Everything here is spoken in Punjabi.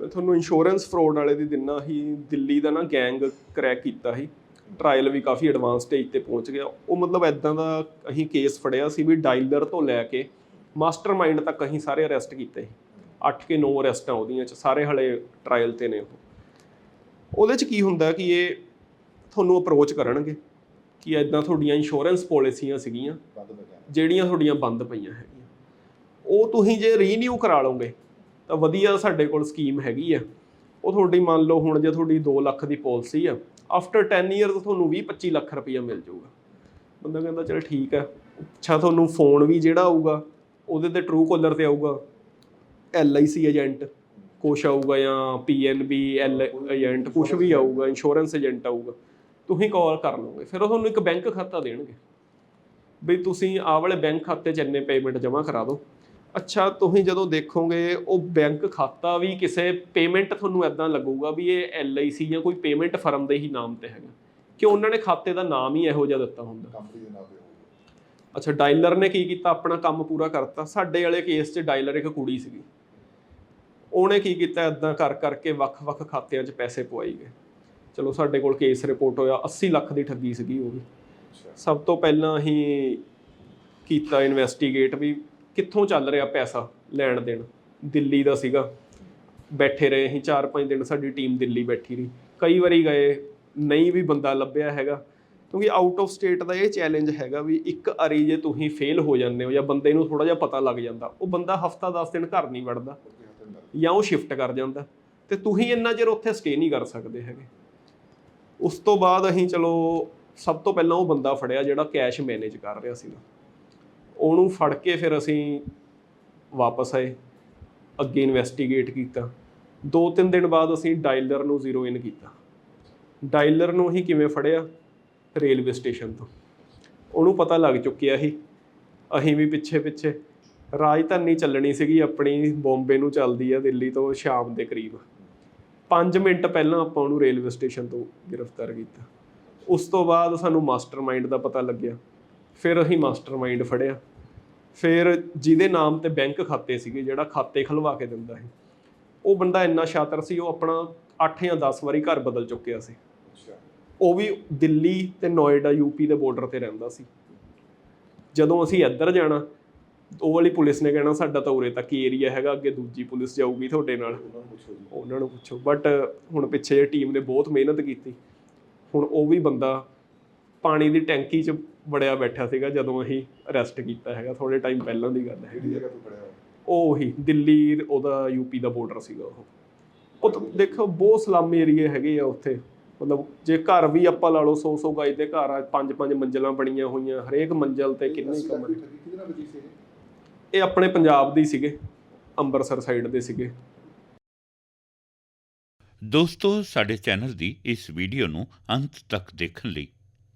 ਤੁਹਾਨੂੰ ਇੰਸ਼ੋਰੈਂਸ ਫਰਾਡ ਵਾਲੇ ਦੀ ਦਿਨਾ ਹੀ ਦਿੱਲੀ ਦਾ ਨਾ ਗੈਂਗ ਕ੍ਰੈਕ ਕੀਤਾ ਸੀ। ਟ੍ਰਾਇਲ ਵੀ ਕਾਫੀ ਐਡਵਾਂਸ ਸਟੇਜ ਤੇ ਪਹੁੰਚ ਗਿਆ। ਉਹ ਮਤਲਬ ਐਦਾਂ ਦਾ ਅਸੀਂ ਕੇਸ ਫੜਿਆ ਸੀ ਵੀ ਡਾਇਲਰ ਤੋਂ ਲੈ ਕੇ ਮਾਸਟਰਮਾਈਂਡ ਤੱਕ ਅਸੀਂ ਸਾਰੇ ਅਰੈਸਟ ਕੀਤੇ ਸੀ। 8 ਕੇ 9 ਅਰੈਸਟਾਂ ਉਹਦੀਆਂ ਚ ਸਾਰੇ ਹਲੇ ਟ੍ਰਾਇਲ ਤੇ ਨੇ ਉਹ। ਉਹਦੇ ਚ ਕੀ ਹੁੰਦਾ ਕਿ ਇਹ ਤੁਹਾਨੂੰ ਅਪਰੋਚ ਕਰਨਗੇ ਕਿ ਐਦਾਂ ਤੁਹਾਡੀਆਂ ਇੰਸ਼ੋਰੈਂਸ ਪਾਲਿਸੀਆਂ ਸੀਗੀਆਂ ਜਿਹੜੀਆਂ ਤੁਹਾਡੀਆਂ ਬੰਦ ਪਈਆਂ ਹੈਗੀਆਂ। ਉਹ ਤੁਸੀਂ ਜੇ ਰੀਨਿਊ ਕਰਾ ਲਓਗੇ ਤਾਂ ਵਧੀਆ ਸਾਡੇ ਕੋਲ ਸਕੀਮ ਹੈਗੀ ਆ। ਉਹ ਤੁਹਾਡੀ ਮੰਨ ਲਓ ਹੁਣ ਜੇ ਤੁਹਾਡੀ 2 ਲੱਖ ਦੀ ਪਾਲਿਸੀ ਆ ਆਫਟਰ 10 ਇਅਰਸ ਤੁਹਾਨੂੰ 20 25 ਲੱਖ ਰੁਪਈਆ ਮਿਲ ਜਾਊਗਾ। ਬੰਦਾ ਕਹਿੰਦਾ, ਚਲ ਠੀਕ ਆ। ਅੱਛਾ, ਤੁਹਾਨੂੰ ਫੋਨ ਵੀ ਜਿਹੜਾ ਆਊਗਾ, ਉਹਦੇ ਤੇ ਟਰੂ ਕਾਲਰ ਤੇ ਆਊਗਾ। LIC ਏਜੰਟ ਕੁਛ ਆਊਗਾ ਜਾਂ PNB ਐਲ ਏਜੰਟ ਕੁਛ ਵੀ ਆਊਗਾ ਇੰਸ਼ੋਰੈਂਸ ਏਜੰਟ ਆਊਗਾ। ਤੁਸੀਂ ਕਾਲ ਕਰ ਲਓਗੇ, ਫਿਰ ਉਹ ਤੁਹਾਨੂੰ ਇੱਕ ਬੈਂਕ ਖਾਤਾ ਦੇਣਗੇ। ਵੀ ਤੁਸੀਂ ਆਹ ਵਾਲੇ ਬੈਂਕ ਖਾਤੇ 'ਚ ਇੰਨੇ ਪੇਮੈਂਟ ਜਮ੍ਹਾਂ ਕਰਾ ਦਿਓ। ਅੱਛਾ ਤੁਸੀਂ ਜਦੋਂ ਦੇਖੋਗੇ ਉਹ ਬੈਂਕ ਖਾਤਾ ਵੀ ਕਿਸੇ ਪੇਮੈਂਟ ਤੁਹਾਨੂੰ ਐਦਾਂ ਲੱਗੂਗਾ ਵੀ ਇਹ LIC ਜਾਂ ਕੋਈ ਪੇਮੈਂਟ ਫਰਮ ਦੇ ਹੀ ਨਾਮ ਤੇ ਹੈਗਾ। ਕਿ ਉਹਨਾਂ ਨੇ ਖਾਤੇ ਦਾ ਨਾਮ ਹੀ ਇਹੋ ਜਿਹਾ ਦਿੱਤਾ ਹੁੰਦਾ? ਕੰਪਨੀ ਦੇ ਨਾਮ ਤੇ ਅੱਛਾ ਡਾਇਲਰ ਨੇ ਕੀ ਕੀਤਾ? ਆਪਣਾ ਕੰਮ ਪੂਰਾ ਕਰਤਾ। ਸਾਡੇ ਵਾਲੇ ਕੇਸ 'ਚ ਡਾਇਲਰ ਇੱਕ ਕੁੜੀ ਸੀਗੀ। ਉਹਨੇ ਕੀ ਕੀਤਾ? ਐਦਾਂ ਕਰ ਕਰਕੇ ਵੱਖ-ਵੱਖ ਖਾਤਿਆਂ 'ਚ ਪੈਸੇ ਪਵਾਈ ਗਏ। ਚਲੋ ਸਾਡੇ ਕੋਲ ਕੇਸ ਰਿਪੋਰਟ ਹੋਇਆ। 80 ਲੱਖ ਦੀ ਠੱਗੀ ਸੀਗੀ ਉਹ ਵੀ। ਸਭ ਤੋਂ ਪਹਿਲਾਂ ਅਸੀਂ ਕੀਤਾ ਇਨਵੈਸਟੀਗੇਟ ਵੀ ਕਿੱਥੋਂ ਚੱਲ ਰਿਹਾ ਪੈਸਾ ਲੈਣ ਦੇਣ? ਦਿੱਲੀ ਦਾ ਸੀਗਾ। ਬੈਠੇ ਰਹੇ ਅਸੀਂ 4-5 ਦਿਨ ਸਾਡੀ ਟੀਮ ਦਿੱਲੀ ਬੈਠੀ ਰਹੀ। ਕਈ ਵਾਰੀ ਗਏ, ਨਹੀਂ ਵੀ ਬੰਦਾ ਲੱਭਿਆ ਹੈਗਾ। ਕਿਉਂਕਿ ਆਊਟ ਆਫ ਸਟੇਟ ਦਾ ਇਹ ਚੈਲੰਜ ਹੈਗਾ ਵੀ ਇੱਕ ਅਰੀ ਜੇ ਤੁਸੀਂ ਫੇਲ ਹੋ ਜਾਂਦੇ ਹੋ ਜਾਂ ਬੰਦੇ ਨੂੰ ਥੋੜਾ ਜਿਹਾ ਪਤਾ ਲੱਗ ਜਾਂਦਾ, ਉਹ ਬੰਦਾ ਹਫਤਾ 10 ਦਿਨ ਘਰ ਨਹੀਂ ਵੜਦਾ ਜਾਂ ਉਹ ਸ਼ਿਫਟ ਕਰ ਜਾਂਦਾ। ਤੇ ਤੁਸੀਂ ਇੰਨਾ ਚਿਰ ਉੱਥੇ ਸਟੇ ਨਹੀਂ ਕਰ ਸਕਦੇ ਹੈਗੇ। ਉਸ ਤੋਂ ਬਾਅਦ ਅਸੀਂ ਚਲੋ, ਸਭ ਤੋਂ ਪਹਿਲਾਂ ਉਹ ਬੰਦਾ ਫੜਿਆ ਜਿਹੜਾ ਕੈਸ਼ ਮੈਨੇਜ ਕਰ ਰਿਹਾ ਸੀਗਾ। ਉਹਨੂੰ ਫੜ ਕੇ ਫਿਰ ਅਸੀਂ ਵਾਪਸ ਆਏ, ਅੱਗੇ ਇਨਵੈਸਟੀਗੇਟ ਕੀਤਾ। ਦੋ ਤਿੰਨ ਦਿਨ ਬਾਅਦ ਅਸੀਂ ਡਾਇਲਰ ਨੂੰ ਜ਼ੀਰੋ ਇਨ ਕੀਤਾ। ਡਾਇਲਰ ਨੂੰ ਹੀ ਕਿਵੇਂ ਫੜਿਆ? ਰੇਲਵੇ ਸਟੇਸ਼ਨ ਤੋਂ। ਉਹਨੂੰ ਪਤਾ ਲੱਗ ਚੁੱਕਿਆ ਸੀ ਅਸੀਂ ਵੀ ਪਿੱਛੇ ਪਿੱਛੇ ਰਾਜਧਾਨੀ ਚੱਲਣੀ ਸੀਗੀ, ਆਪਣੀ ਬੰਬੇ ਨੂੰ ਚੱਲਦੀ ਆ ਦਿੱਲੀ ਤੋਂ ਸ਼ਾਮ ਦੇ ਕਰੀਬ। 5 ਮਿੰਟ ਪਹਿਲਾਂ ਆਪਾਂ ਉਹਨੂੰ ਰੇਲਵੇ ਸਟੇਸ਼ਨ ਤੋਂ ਗ੍ਰਿਫਤਾਰ ਕੀਤਾ। ਉਸ ਤੋਂ ਬਾਅਦ ਸਾਨੂੰ ਮਾਸਟਰਮਾਈਂਡ ਦਾ ਪਤਾ ਲੱਗਿਆ। ਫਿਰ ਅਸੀਂ ਮਾਸਟਰਮਾਈਂਡ ਫੜਿਆ। ਫਿਰ ਜਿਹਦੇ ਨਾਮ ਤੇ ਬੈਂਕ ਖਾਤੇ ਸੀਗੇ ਜਿਹੜਾ ਖਾਤੇ ਖਲਵਾ ਕੇ ਦਿੰਦਾ ਸੀ ਉਹ ਬੰਦਾ ਇੰਨਾ ਸ਼ਾਤਰ ਸੀ ਉਹ ਆਪਣਾ 8 ਜਾਂ 10 ਵਾਰੀ ਘਰ ਬਦਲ ਚੁੱਕਿਆ ਸੀ। ਉਹ ਵੀ ਦਿੱਲੀ ਤੇ ਨੋਇਡਾ ਯੂਪੀ ਦੇ ਬਾਰਡਰ ਤੇ ਰਹਿੰਦਾ ਸੀ। ਜਦੋਂ ਅਸੀਂ ਇੱਧਰ ਜਾਣਾ ਉਹ ਵਾਲੀ ਪੁਲਿਸ ਨੇ ਕਹਿਣਾ ਸਾਡਾ ਤਾਂ ਉਰੇ ਤੱਕ ਹੀ ਏਰੀਆ ਹੈਗਾ ਅੱਗੇ ਦੂਜੀ ਪੁਲਿਸ ਜਾਊਗੀ ਤੁਹਾਡੇ ਨਾਲ। ਉਹਨਾਂ ਨੂੰ ਪੁੱਛੋ ਜੀ। ਉਹਨਾਂ ਨੂੰ ਪੁੱਛੋ। ਬਟ ਹੁਣ ਪਿੱਛੇ ਜੇ ਟੀਮ ਨੇ ਬਹੁਤ ਮਿਹਨਤ ਕੀਤੀ। ਹੁਣ ਉਹ ਵੀ ਬੰਦਾ ਪਾਣੀ ਦੀ ਟੈਂਕੀ 'ਚ ਵੜਿਆ ਬੈਠਾ ਸੀਗਾ ਜਦੋਂ ਅਸੀਂ ਅਰੈਸਟ ਕੀਤਾ ਹੈਗਾ ਥੋੜੇ ਟਾਈਮ ਪਹਿਲਾਂ ਦੀ ਗੱਲ ਹੈਗੀ ਆ। ਉਹ ਹੀ ਦਿੱਲੀ ਉਹਦਾ ਯੂਪੀ ਦਾ ਬਾਰਡਰ ਸੀਗਾ ਉਹ ਉਹ ਦੇਖੋ, ਬਹੁਤ ਸਲਾਮੀ ਏਰੀਏ ਹੈਗੇ ਆ ਉੱਥੇ ਮਤਲਬ ਜੇ ਘਰ ਵੀ ਆਪਾਂ ਲਾ ਲਓ 100 100 ਗਾਈ ਦੇ ਘਰ ਆ, ਪੰਜ ਪੰਜ ਮੰਜ਼ਲਾਂ ਬਣੀਆਂ ਹੋਈਆਂ, ਹਰੇਕ ਮੰਜ਼ਲ ਤੇ ਕਿੰਨੇ ਕਮਰੇ ਇਹ? ਆਪਣੇ ਪੰਜਾਬ ਦੇ ਸੀਗੇ, ਅੰਮ੍ਰਿਤਸਰ ਸਾਈਡ ਦੇ ਸੀਗੇ ਦੋਸਤੋ, ਸਾਡੇ ਚੈਨਲ ਦੀ ਇਸ ਵੀਡੀਓ ਨੂੰ ਅੰਤ ਤੱਕ ਦੇਖਣ ਲਈ